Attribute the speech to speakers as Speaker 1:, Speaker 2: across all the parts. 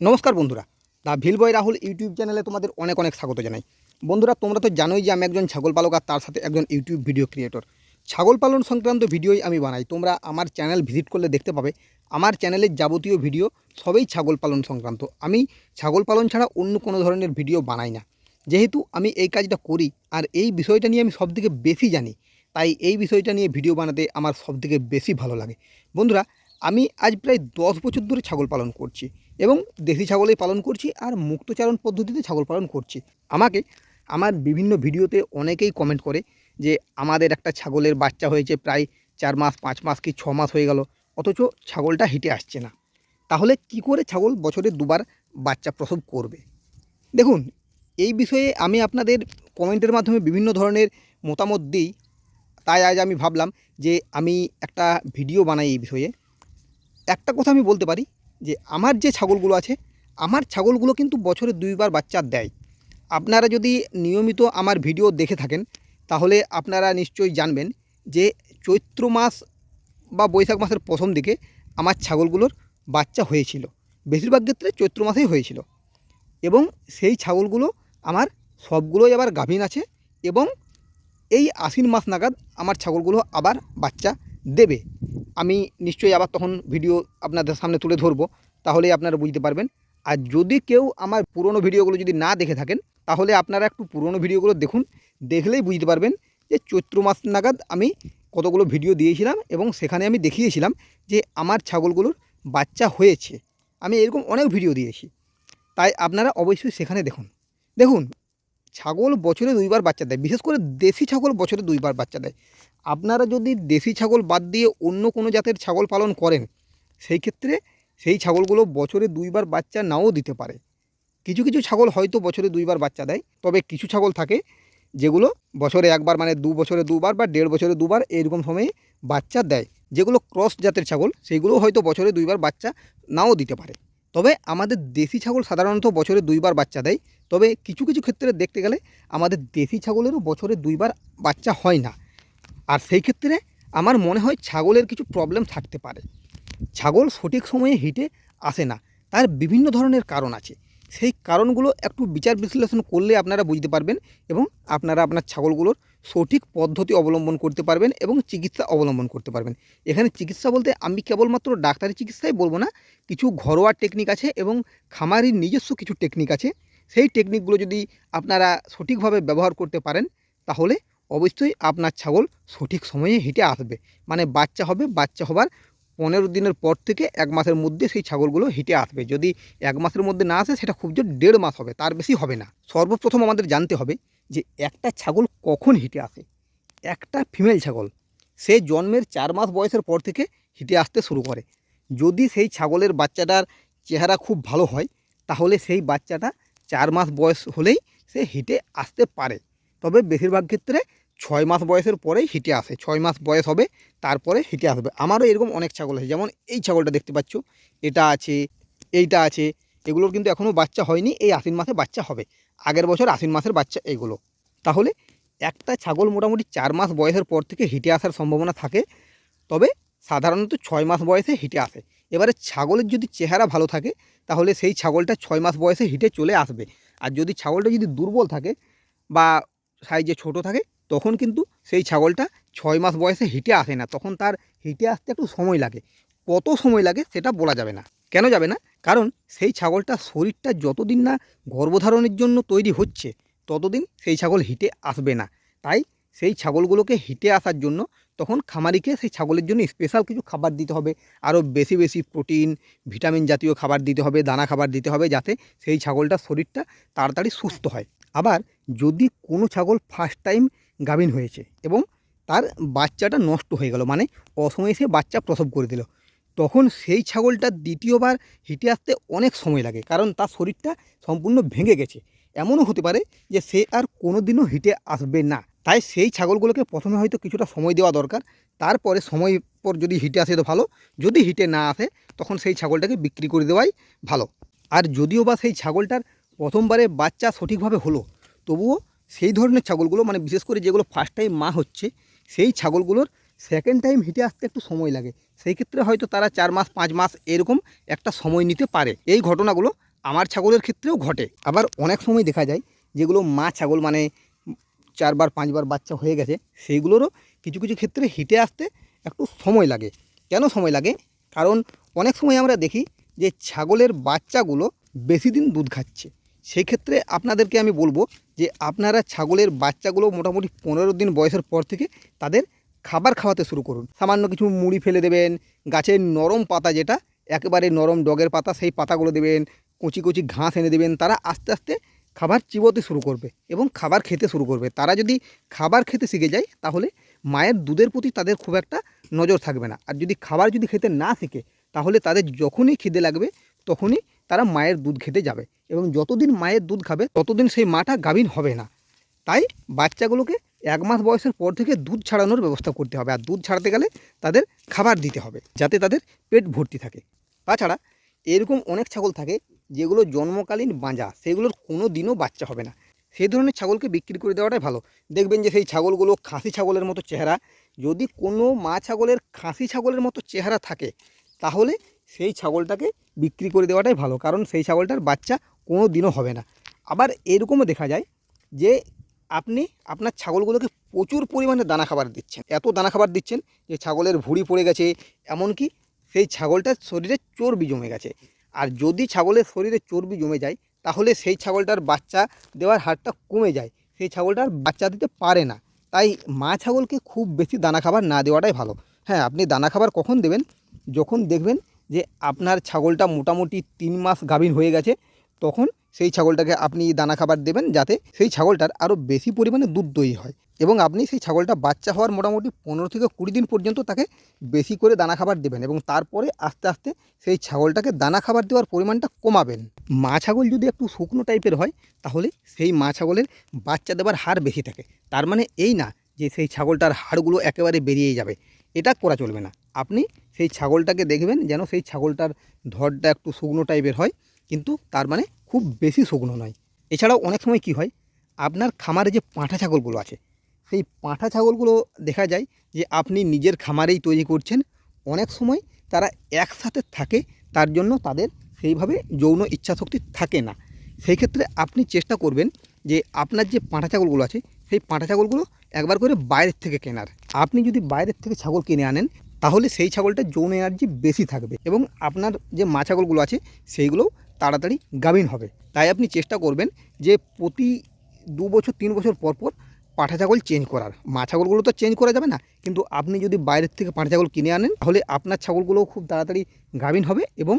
Speaker 1: নমস্কার বন্ধুরা। দা ভিলবয় রাহুল ইউটিউব চ্যানেলে তোমাদের অনেক অনেক স্বাগত জানাই। বন্ধুরা, তোমরা তো জানোই যে আমি একজন ছাগল পালক আর তার সাথে একজন ইউটিউব ভিডিও ক্রিয়েটর। ছাগল পালন সংক্রান্ত ভিডিওই আমি বানাই। তোমরা আমার চ্যানেল ভিজিট করলে দেখতে পাবে, আমার চ্যানেলের যাবতীয় ভিডিও সবই ছাগল পালন সংক্রান্ত। আমি ছাগল পালন ছাড়া অন্য কোনো ধরনের ভিডিও বানাই না। যেহেতু আমি এই কাজটা করি আর এই বিষয়টা নিয়ে আমি সবথেকে বেশি জানি, তাই এই বিষয়টা নিয়ে ভিডিও বানাতে আমার সবথেকে বেশি ভালো লাগে। বন্ধুরা, আমি আজ প্রায় দশ বছর ধরে ছাগল পালন করছি। এবং দেশি ছাগলই পালন করছি আর মুক্তচারণ পদ্ধতিতে ছাগল পালন করছি। আমাকে আমার বিভিন্ন ভিডিওতে অনেকেই কমেন্ট করে যে আমাদের একটা ছাগলের বাচ্চা হয়েছে প্রায় চার মাস, পাঁচ মাস কি ছ মাস হয়ে গেল, অথচ ছাগলটা হেঁটে আসছে না। তাহলে কি করে ছাগল বছরে দুবার বাচ্চা প্রসব করবে? দেখুন, এই বিষয়ে আমি আপনাদের কমেন্টের মাধ্যমে বিভিন্ন ধরনের মতামত দিই। তাই আজ আমি ভাবলাম যে আমি একটা ভিডিও বানাই এই বিষয়ে। একটা কথা আমি বলতে পারি যে আমার যে ছাগলগুলো আছে, আমার ছাগলগুলো কিন্তু বছরে দুইবার বাচ্চা দেয়। আপনারা যদি নিয়মিত আমার ভিডিও দেখে থাকেন, তাহলে আপনারা নিশ্চয়ই জানবেন যে চৈত্র মাস বা বৈশাখ মাসের প্রথম দিকে আমার ছাগলগুলোর বাচ্চা হয়েছিল। বেশিরভাগ ক্ষেত্রে চৈত্র মাসেই হয়েছিল। এবং সেই ছাগলগুলো আমার সবগুলোই আবার গাভীন আছে এবং এই আশ্বিন মাস নাগাদ আমার ছাগলগুলো আবার বাচ্চা দেবে। আমি নিশ্চয়ই আবার তখন ভিডিও আপনাদের সামনে তুলে ধরবো, তাহলেই আপনারা বুঝতে পারবেন। আর যদি কেউ আমার পুরনো ভিডিওগুলো যদি না দেখে থাকেন, তাহলে আপনারা একটু পুরনো ভিডিওগুলো দেখুন, দেখলেই বুঝতে পারবেন যে চৈত্র মাস নাগাদ আমি কতগুলো ভিডিও দিয়েছিলাম এবং সেখানে আমি দেখিয়েছিলাম যে আমার ছাগলগুলোর বাচ্চা হয়েছে। আমি এরকম অনেক ভিডিও দিয়েছি। তাই আপনারা অবশ্যই সেখানে দেখুন। দেখুন ছাগল বছরে দুইবার বাচ্চা দেয়, বিশেষ করে দেশি ছাগল বছরে দুইবার বাচ্চা দেয়। আপনারা যদি দেশি ছাগল বাদ দিয়ে অন্য কোনো জাতের ছাগল পালন করেন, সেই ক্ষেত্রে সেই ছাগলগুলো বছরে দুইবার বাচ্চা নাও দিতে পারে। কিছু কিছু ছাগল হয়তো বছরে দুইবার বাচ্চা দেয়, তবে কিছু ছাগল থাকে যেগুলো বছরে একবার মানে দু বছরে দুবার বা দেড় বছরে দুবার এরকম সময়ে বাচ্চা দেয়। যেগুলো ক্রস জাতের ছাগল, সেইগুলো হয়তো বছরে দুইবার বাচ্চা নাও দিতে পারে। তবে আমাদের দেশি ছাগল সাধারণত বছরে দুইবার বাচ্চা দেয় তবে কিছু কিছু ক্ষেত্রে দেখতে গেলে আমাদের দেশি ছাগলেরও বছরে দুইবার বাচ্চা হয় না। আর সেই ক্ষেত্রে আমার মনে হয় ছাগলের কিছু প্রবলেম থাকতে পারে। ছাগল সঠিক সময়ে হিটে আসে না, তার বিভিন্ন ধরনের কারণ আছে। সেই কারণগুলো একটু বিচার বিশ্লেষণ করলে আপনারা বুঝতে পারবেন এবং আপনারা আপনার ছাগলগুলোর সঠিক পদ্ধতি অবলম্বন করতে পারবেন এবং চিকিৎসা অবলম্বন করতে পারবেন। এখানে চিকিৎসা বলতে আমি কেবলমাত্র ডাক্তারি চিকিৎসাই বলব না, কিছু ঘরোয়া টেকনিক আছে এবং খামারির নিজস্ব কিছু টেকনিক আছে। সেই টেকনিকগুলো যদি আপনারা সঠিকভাবে ব্যবহার করতে পারেন, তাহলে অবশ্যই আপনার ছাগল সঠিক সময়ে হেঁটে আসবে। মানে বাচ্চা হবে, বাচ্চা হবার পনেরো দিনের পর থেকে এক মাসের মধ্যে সেই ছাগলগুলো হেঁটে আসবে। যদি এক মাসের মধ্যে না আসে, সেটা খুব জোর দেড় মাস হবে, তার বেশি হবে না। সর্বপ্রথম আমাদের জানতে হবে যে একটা ছাগল কখন হেঁটে আসে? একটা ফিমেল ছাগল, সে জন্মের চার মাস বয়সের পর থেকে হেঁটে আসতে শুরু করে। যদি সেই ছাগলের বাচ্চাটার চেহারা খুব ভালো হয়, তাহলে সেই বাচ্চাটা চার মাস বয়স হলেই সে হিটে আসতে পারে। তবে বেশিরভাগ ক্ষেত্রে ছয় মাস বয়সের পরেই হিটে আসে। ছয় মাস বয়স হবে, তারপরে হিটে আসবে। আমারও এরকম অনেক ছাগল আছে। যেমন এই ছাগলটা দেখতে পাচ্ছ, এটা আছে, এইটা আছে, এগুলোর কিন্তু এখনও বাচ্চা হয়নি। এই আশ্বিন মাসে বাচ্চা হবে। আগের বছর আশ্বিন মাসের বাচ্চা এগুলো। তাহলে একটা ছাগল মোটামুটি চার মাস বয়সের পর থেকে হিটে আসার সম্ভাবনা থাকে। তবে সাধারণত ছয় মাস বয়সে হিটে আসে। এবারে ছাগলের যদি চেহারা ভালো থাকে, তাহলে সেই ছাগলটা ছয় মাস বয়সে হিটে চলে আসবে। আর যদি ছাগলটা যদি দুর্বল থাকে বা সাইজে ছোট থাকে, তখন কিন্তু সেই ছাগলটা ছয় মাস বয়সে হিটে আসে না। তখন তার হিটে আসতে একটু সময় লাগে। কত সময় লাগে সেটা বলা যাবে না। কেন যাবে না? কারণ সেই ছাগলটা শরীরটা যতদিন না গর্ভধারণের জন্য তৈরি হচ্ছে, ততদিন সেই ছাগল হিটে আসবে না। তাই সেই ছাগলগুলোকে হিটে আসার জন্য তখন খামারিকে সেই ছাগলের জন্য স্পেশাল কিছু খাবার দিতে হবে। আরও বেশি বেশি প্রোটিন ভিটামিন জাতীয় খাবার দিতে হবে, দানা খাবার দিতে হবে যাতে সেই ছাগলটার শরীরটা তাড়াতাড়ি সুস্থ হয়। আবার যদি কোনো ছাগল ফার্স্ট টাইম গাভিন হয়েছে এবং তার বাচ্চাটা নষ্ট হয়ে গেল মানে অসময়ে সে বাচ্চা প্রসব করে দিল, তখন সেই ছাগলটা দ্বিতীয়বার হিটে আসতে অনেক সময় লাগে, কারণ তার শরীরটা সম্পূর্ণ ভেঙে গেছে। এমনও হতে পারে যে সে আর কোনো দিনও হিটে আসবে না। তাই সেই ছাগলগুলোকে প্রথমে হয়তো কিছুটা সময় দেওয়া দরকার। তারপরে সময় পর যদি হিটে আসে তো ভালো। যদি হিটে না আসে, তখন সেই ছাগলটাকে বিক্রি করে দেওয়াই ভালো। আর যদিও বা সেই ছাগলটার প্রথমবারে বাচ্চা সঠিকভাবে হলো, তবুও সেই ধরনের ছাগলগুলো মানে বিশেষ করে যেগুলো ফার্স্ট টাইম মা হচ্ছে, সেই ছাগলগুলোর সেকেন্ড টাইম হিটে আসতে একটু সময় লাগে। সেই ক্ষেত্রে হয়তো তারা চার মাস, পাঁচ মাস এরকম একটা সময় নিতে পারে। এই ঘটনাগুলো আমার ছাগলের ক্ষেত্রেও ঘটে। আবার অনেক সময় দেখা যায় যেগুলো মা ছাগল মানে চারবার, পাঁচবার বাচ্চা হয়ে গেছে, সেইগুলোরও কিছু কিছু ক্ষেত্রে হিটে আসতে একটু সময় লাগে। কেন সময় লাগে? কারণ অনেক সময় আমরা দেখি যে ছাগলের বাচ্চাগুলো বেশি দিন দুধ খাচ্ছে। সেই ক্ষেত্রে আপনাদেরকে আমি বলব যে আপনারা ছাগলের বাচ্চাগুলো মোটামুটি পনেরো দিন বয়সের পর থেকে তাদের খাবার খাওয়াতে শুরু করুন। সামান্য কিছু মুড়ি ফেলে দেবেন, গাছের নরম পাতা যেটা, একেবারে নরম ডগের পাতা, সেই পাতাগুলো দেবেন, কচি কচি ঘাস এনে দেবেন, তারা আস্তে আস্তে খাবার চিবোতে শুরু করবে এবং খাবার খেতে শুরু করবে। তারা যদি খাবার খেতে শিখে যায়, তাহলে মায়ের দুধের প্রতি তাদের খুব একটা নজর থাকবে না। আর যদি খাবার যদি খেতে না শিখে, তাহলে তাদের যখনই খিদে লাগবে, তখনই তারা মায়ের দুধ খেতে যাবে এবং যতদিন মায়ের দুধ খাবে, ততদিন সেই মাটা গাভীন হবে না। তাই বাচ্চাগুলোকে এক মাস বয়সের পর থেকে দুধ ছাড়ানোর ব্যবস্থা করতে হবে। আর দুধ ছাড়াতে গেলে তাদের খাবার দিতে হবে, যাতে তাদের পেট ভর্তি থাকে। তাছাড়া এরকম অনেক ছাগল থাকে যেগুলো জন্মকালীন বাঁজা, সেগুলোর কোনো দিনও বাচ্চা হবে না। সেই ধরনের ছাগলকে বিক্রি করে দেওয়াটাই ভালো। দেখবেন যে সেই ছাগলগুলো খাসি ছাগলের মতো চেহারা। যদি কোনো মা ছাগলের খাসি ছাগলের মতো চেহারা থাকে, তাহলে সেই ছাগলটাকে বিক্রি করে দেওয়াটাই ভালো, কারণ সেই ছাগলটার বাচ্চা কোনো দিনও হবে না। আবার এরকমও দেখা যায় যে আপনি, আপনার ছাগলগুলোকে প্রচুর পরিমাণে দানা খাবার দিচ্ছেন। এত দানা খাবার দিচ্ছেন যে ছাগলের ভুঁড়ি পড়ে গেছে, এমনকি সেই ছাগলটার শরীরে চর্বি জমে গেছে। আর যদি ছাগলের শরীরে চর্বি জমে যায়, তাহলে সেই ছাগলটার বাচ্চা দেওয়ার হারটা কমে যায়। সেই ছাগলটার বাচ্চা দিতে পারে না। তাই মা ছাগলকে খুব বেশি দানা খাবার না দেওয়াটাই ভালো। হ্যাঁ আপনি দানা খাবার কখন দেবেন? যখন দেখবেন যে আপনার ছাগলটা মোটামুটি তিন মাস গাভীন হয়ে গেছে, তখন সেই ছাগলটাকে আপনি দানা খাবার দেবেন যাতে সেই ছাগলটার আরও বেশি পরিমাণে দুধ দই হয় এবং আপনি সেই ছাগলটা বাচ্চা হওয়ার মোটামুটি পনেরো থেকে কুড়ি দিন পর্যন্ত তাকে বেশি করে দানা খাবার দেবেন এবং তারপরে আস্তে আস্তে সেই ছাগলটাকে দানা খাবার দেওয়ার পরিমাণটা কমাবেন। মা ছাগল যদি একটু শুকনো টাইপের হয়, তাহলে সেই মা ছাগলের বাচ্চা দেওয়ার হার বেশি থাকে। তার মানে এই না যে সেই ছাগলটার হাড়গুলো একেবারে বেরিয়ে যাবে। এটা করা চলবে না। আপনি সেই ছাগলটাকে দেখবেন যেন সেই ছাগলটার ধরটা একটু শুকনো টাইপের হয়, কিন্তু তার মানে খুব বেশি শুকনো নয়। এছাড়াও অনেক সময় কি হয়, আপনার খামারে যে পাঁঠা ছাগলগুলো আছে, সেই পাঁঠা ছাগলগুলো দেখা যায় যে আপনি নিজের খামারেই তৈরি করছেন। অনেক সময় তারা একসাথে থাকে, তার জন্য তাদের সেইভাবে যৌন ইচ্ছাশক্তি থাকে না। সেই ক্ষেত্রে আপনি চেষ্টা করবেন যে আপনার যে পাঁঠা ছাগলগুলো আছে, সেই পাঁঠা ছাগলগুলো একবার করে বাইরের থেকে কেনার। আপনি যদি বাইরের থেকে ছাগল কিনে আনেন, তাহলে সেই ছাগলটা যৌন এনার্জি বেশি থাকবে এবং আপনার যে মা ছাগলগুলো আছে সেইগুলো তাড়াতাড়ি গাভীন হবে। তাই আপনি চেষ্টা করবেন যে প্রতি দু বছর, তিন বছর পর পর পাঠা ছাগল চেঞ্জ করার। মা ছাগলগুলো তো চেঞ্জ করা যাবে না, কিন্তু আপনি যদি বাইরের থেকে পাঠা ছাগল কিনে আনেন, তাহলে আপনার ছাগলগুলোও খুব তাড়াতাড়ি গাভীন হবে এবং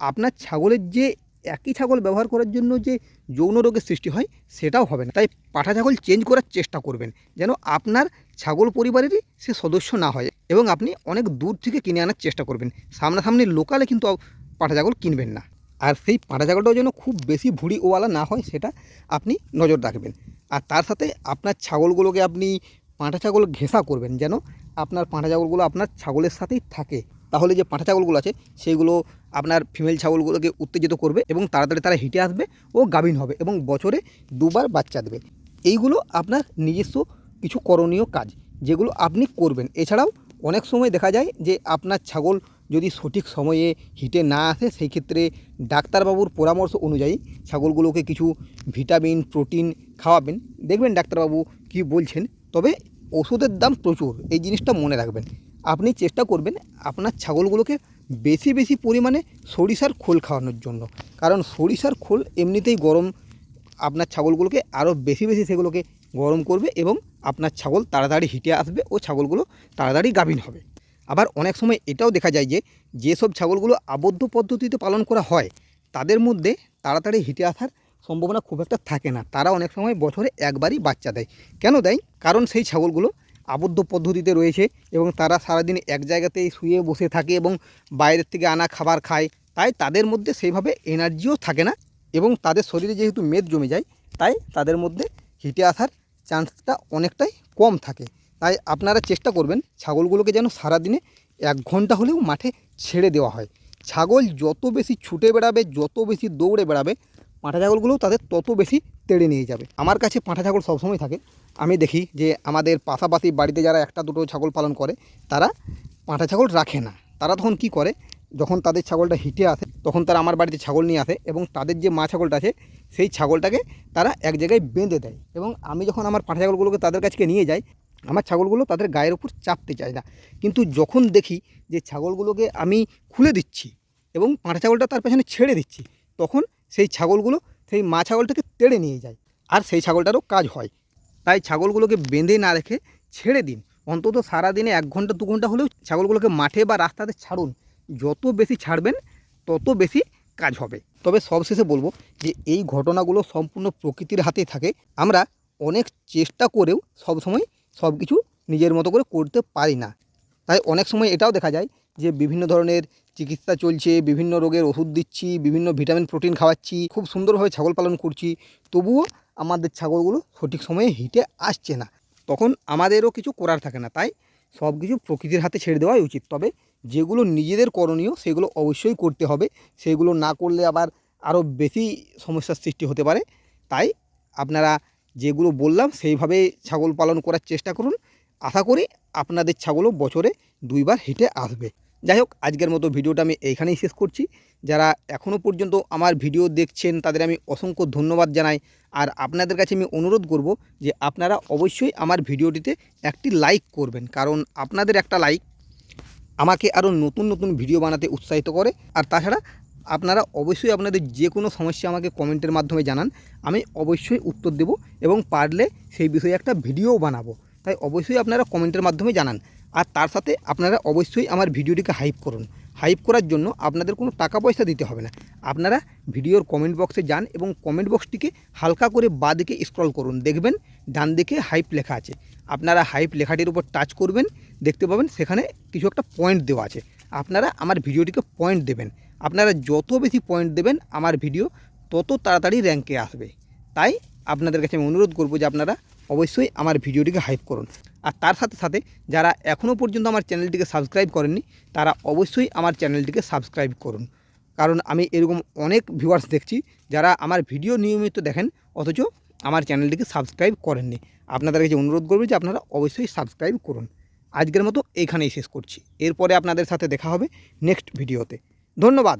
Speaker 1: আপনার ছাগলের যে একই ছাগল ব্যবহার করার জন্য যে যৌন রোগের সৃষ্টি হয়, সেটাও হবে না। তাই পাঠা ছাগল চেঞ্জ করার চেষ্টা করবেন, যেন আপনার ছাগল পরিবারেরই সে সদস্য না হয় এবং আপনি অনেক দূর থেকে কিনে আনার চেষ্টা করবেন। সামনাসামনি লোকালে কিন্তু পাঠা ছাগল কিনবেন না। আর সেই পাঁটা ছাগলটাও যেন খুব বেশি ভুঁড়ি ওয়ালা না হয়, সেটা আপনি নজর রাখবেন। আর তার সাথে আপনার ছাগলগুলোকে আপনি পাঁটা ছাগল ঘেঁষা করবেন যেন আপনার পাঁটা ছাগলগুলো আপনার ছাগলের সাথেই থাকে। তাহলে যে পাঁঠা ছাগলগুলো আছে সেইগুলো আপনার ফিমেল ছাগলগুলোকে উত্তেজিত করবে এবং তাড়াতাড়ি তারা হিটে আসবে ও গাভীন হবে এবং বছরে দুবার বাচ্চা দেবে। এইগুলো আপনার নিজস্ব কিছু করণীয় কাজ, যেগুলো আপনি করবেন। এছাড়াও অনেক সময় দেখা যায় যে আপনার ছাগল যদি সঠিক সময়ে হিটে না আসে, সেই ক্ষেত্রে ডাক্তারবাবুর পরামর্শ অনুযায়ী ছাগলগুলোকে কিছু ভিটামিন, প্রোটিন খাওয়াবেন। দেখবেন ডাক্তারবাবু কি বলছেন, তবে ওষুধের দাম প্রচুর, এই জিনিসটা মনে রাখবেন। আপনি চেষ্টা করবেন আপনার ছাগলগুলোকে বেশি বেশি পরিমাণে সরিষার খোল খাওয়ানোর জন্য। কারণ সরিষার খোল এমনিতেই গরম, আপনার ছাগলগুলোকে আরও বেশি বেশি সেগুলোকে গরম করবে এবং আপনার ছাগল তাড়াতাড়ি হিটে আসবে ও ছাগলগুলো তাড়াতাড়ি গাভীন হবে। আবার অনেক সময় এটাও দেখা যায় যে, যেসব ছাগলগুলো আবদ্ধ পদ্ধতিতে পালন করা হয়, তাদের মধ্যে তাড়াতাড়ি হিটে আসার সম্ভাবনা খুব একটা থাকে না। তারা অনেক সময় বছরে একবারই বাচ্চা দেয়। কেন দেয়? কারণ সেই ছাগলগুলো আবদ্ধ পদ্ধতিতে রয়েছে এবং তারা সারাদিন এক জায়গাতেই শুয়ে বসে থাকে এবং বাইরের থেকে আনা খাবার খায়। তাই তাদের মধ্যে সেইভাবে এনার্জিও থাকে না এবং তাদের শরীরে যেহেতু মেদ জমে যায়, তাই তাদের মধ্যে হিটে আসার চান্সটা অনেকটাই কম থাকে। তাই আপনারা চেষ্টা করবেন ছাগলগুলোকে যেন সারাদিনে এক ঘণ্টা হলেও মাঠে ছেড়ে দেওয়া হয়। ছাগল যত বেশি ছুটে বেড়াবে, যত বেশি দৌড়ে বেড়াবে, পাঁঠা ছাগলগুলোও তাদের তত বেশি তেড়ে নিয়ে যাবে। আমার কাছে পাঁঠা ছাগল সবসময় থাকে। আমি দেখি যে আমাদের পাশাপাশি বাড়িতে যারা একটা দুটো ছাগল পালন করে, তারা পাঁঠা ছাগল রাখে না। তারা তখন কি করে? যখন তাদের ছাগলটা হিটে আসে, তখন তারা আমার বাড়িতে ছাগল নিয়ে আসে এবং তাদের যে মা ছাগলটা আছে, সেই ছাগলটাকে তারা এক জায়গায় বেঁধে দেয়। এবং আমি যখন আমার পাঁঠা ছাগলগুলোকে তাদের কাছে নিয়ে যাই আমার ছাগলগুলো তাদের গায়ের ওপর চাপতে চায় না। কিন্তু যখন দেখি যে ছাগলগুলোকে আমি খুলে দিচ্ছি এবং পাঁঠা ছাগলটা তার পেছনে ছেড়ে দিচ্ছি, তখন সেই ছাগলগুলো সেই মা ছাগলটাকে তেড়ে নিয়ে যায় আর সেই ছাগলটারও কাজ হয়। তাই ছাগলগুলোকে বেঁধে না রেখে ছেড়ে দিন। অন্তত সারাদিনে এক ঘণ্টা, দু ঘণ্টা হলেও ছাগলগুলোকে মাঠে বা রাস্তাতে ছাড়ুন। যত বেশি ছাড়বেন, তত বেশি কাজ হবে। তবে সবশেষে বলব যে এই ঘটনাগুলো সম্পূর্ণ প্রকৃতির হাতে থাকে। আমরা অনেক চেষ্টা করেও সবসময় সব কিছু নিজের মতো করে করতে পারি না। তাই অনেক সময় এটাও দেখা যায় যে বিভিন্ন ধরনের চিকিৎসা চলছে, বিভিন্ন রোগের ওষুধ দিচ্ছি, বিভিন্ন ভিটামিন, প্রোটিন খাওয়াচ্ছি, খুব সুন্দরভাবে ছাগল পালন করছি, তবুও আমাদের ছাগলগুলো সঠিক সময়ে হিটে আসছে না। তখন আমাদেরও কিছু করার থাকে না, তাই সব কিছু প্রকৃতির হাতে ছেড়ে দেওয়াই উচিত। তবে যেগুলো নিজেদের করণীয়, সেগুলো অবশ্যই করতে হবে। সেগুলো না করলে আবার আরও বেশি সমস্যার সৃষ্টি হতে পারে। তাই আপনারা যেগুলো বললাম সেইভাবে ছাগল পালন করার চেষ্টা করুন। আশা করি আপনাদের ছাগলও বছরে দুইবার হেঁটে আসবে। যাই হোক, আজকের মতো ভিডিওটা আমি এইখানেই শেষ করছি। যারা এখনও পর্যন্ত আমার ভিডিও দেখছেন, তাদের আমি অসংখ্য ধন্যবাদ জানাই। আর আপনাদের কাছে আমি অনুরোধ করব যে আপনারা অবশ্যই আমার ভিডিওটিতে একটি লাইক করবেন। কারণ আপনাদের একটা লাইক আমাকে আরও নতুন নতুন ভিডিও বানাতে উৎসাহিত করে। আর তাছাড়া আপনারা অবশ্যই আপনাদের যে কোনো সমস্যা আমাকে কমেন্টের মাধ্যমে জানান। আমি অবশ্যই উত্তর দেব এবং পারলে সেই বিষয়ে একটা ভিডিও বানাবো। তাই অবশ্যই আপনারা কমেন্টের মাধ্যমে জানান। আর তার সাথে আপনারা অবশ্যই আমার ভিডিওটিকে হাইপ করুন। হাইপ করার জন্য আপনাদের কোনো টাকা পয়সা দিতে হবে না। আপনারা ভিডিওর কমেন্ট বক্সে যান এবং কমেন্ট বক্সটিকে হালকা করে বাঁ দিকে স্ক্রল করুন। দেখবেন ডান দিকে হাইপ লেখা আছে। আপনারা হাইপ লেখাটির উপর টাচ করবেন। দেখতে পাবেন সেখানে কিছু একটা পয়েন্ট দেওয়া আছে। আপনারা আমার ভিডিওটিকে পয়েন্ট দেবেন। আপনারা যত বেশি পয়েন্ট দেবেন আমার ভিডিও তত তাড়াতাড়ি র্যাঙ্কে আসবে। তাই আপনাদের কাছে আমি অনুরোধ করব যে আপনারা অবশ্যই আমার ভিডিওটিকে হাইপ করুন। আর তার সাথে সাথে যারা এখনও পর্যন্ত আমার চ্যানেলটিকে সাবস্ক্রাইব করেননি, তারা অবশ্যই আমার চ্যানেলটিকে সাবস্ক্রাইব করুন। কারণ আমি এরকম অনেক ভিউয়ার্স দেখছি, যারা আমার ভিডিও নিয়মিত দেখেন, অথচ আমার চ্যানেলটিকে সাবস্ক্রাইব করেননি। আপনাদের কাছে অনুরোধ করব যে আপনারা অবশ্যই সাবস্ক্রাইব করুন। আজকের মতো এইখানেই শেষ করছি। এরপরে আপনাদের সাথে দেখা হবে নেক্সট ভিডিওতে ধন্যবাদ।